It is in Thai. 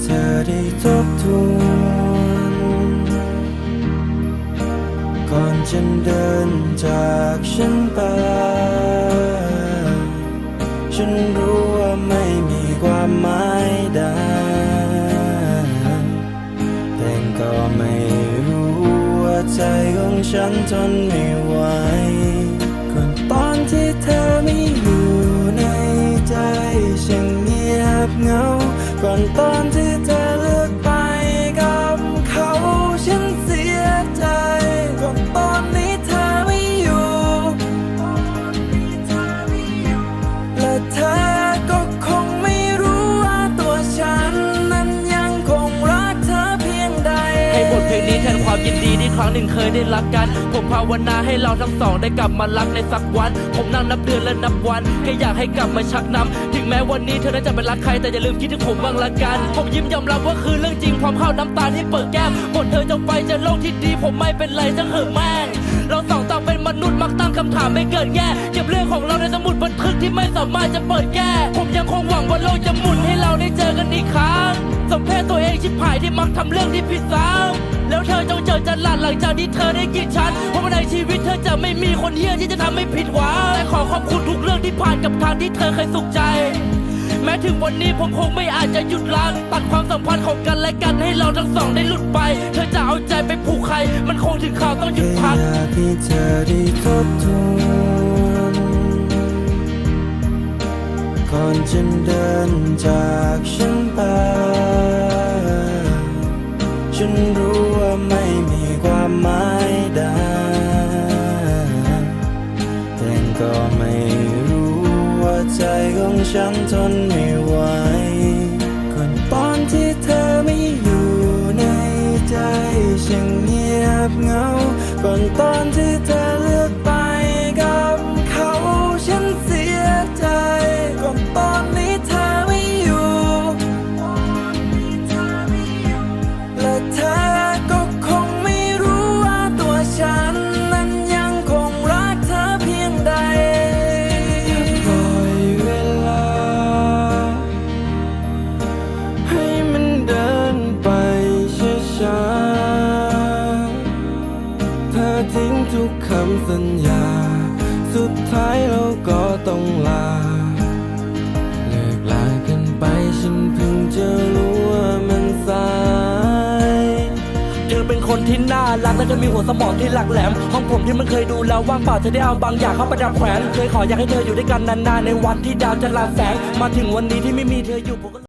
เธอได้ทบทวนก่อนฉันเดินจากฉันไป ฉันรู้ว่าไม่มีความหมายใดแต่ก็ไม่รู้ว่าใจของฉันทนไม่ไหวคนตอนที่เธอไม่อยู่ในใจฉันเงียบเงาก่นตอนที่ รั้งหนึ่งเคยได้รักกัน ผมภาวนาให้เราทั้งสองได้กลับมารักในสักวัน ผมนั่งนับเดือนและนับวันแค่อยากให้กลับมาชักนำถึงแม้วันนี้เธอนั้นจะไม่รักใครแต่อย่าลืมคิดถึงผมบ้างละกัน ผมยิ้มยอมรับว่าคือเรื่องจริงความเข้าน้ำตาที่เปิดแก้มหมดเธอจงไปจะโลกที่ดี ผมไม่เป็นไรจังเหอะแม่งเราสองต่างเป็นมนุษย์มักตั้งคำถามไม่เกินแย่เก็บเรื่องของเราในสมุดบันทึกที่ไม่สามารถจะเปิดแก้ผมยังคงหวังว่าโลกจะหมุนให้เราได้เจอกันอีกครั้งสมเพศตัวเองชิบหายที่มักทำเรื่องที่ผิดซ้ำ จงเจอจันหลัดหลังจากที่เธอได้กินฉันเพราะว่าในชีวิตเธอจะไม่มีคนเฮี้ยที่จะทำให้ผิดหวังแต่ขอขอบคุณทุกเรื่องที่ผ่านกับทางที่เธอเคยสุขใจ แม้ถึงวันนี้ผมคงไม่อาจจะหยุดล้างตัดความสัมพันธ์ของกันและกันให้เราทั้งสองได้หลุดไป เธอจะเอาใจไปผูกใคร มันคงถึงข่าวต้องหยุดพักอยากให้เธอได้ทบทวนก่อนจะเดินจากฉันไปฉันรู้ ไม้ได้แต่ก็ไม่รู้ว่าใจของฉันทนไม่ไหวก่อนตอนที่เธอไม่อยู่ในใจฉันเงียบเหงาก่อนตอนที่เธอ ทุกคำสัญญา สุดท้ายเราก็ต้องลา เลิกลากันไปฉันเพิ่งจะรู้ว่ามันสายเธอเป็นคนที่น่ารักและจะมีหัวสมองที่หลักแหลมห้องผมที่มันเคยดูแล้วว่างเปล่าเธอได้เอาบางอย่างเข้าประดับแขวนเคยขออยากให้เธออยู่ด้วยกันนานๆในวันที่ดาวจะลาแสง มาถึงวันนี้ที่ไม่มีเธออยู่ผมก็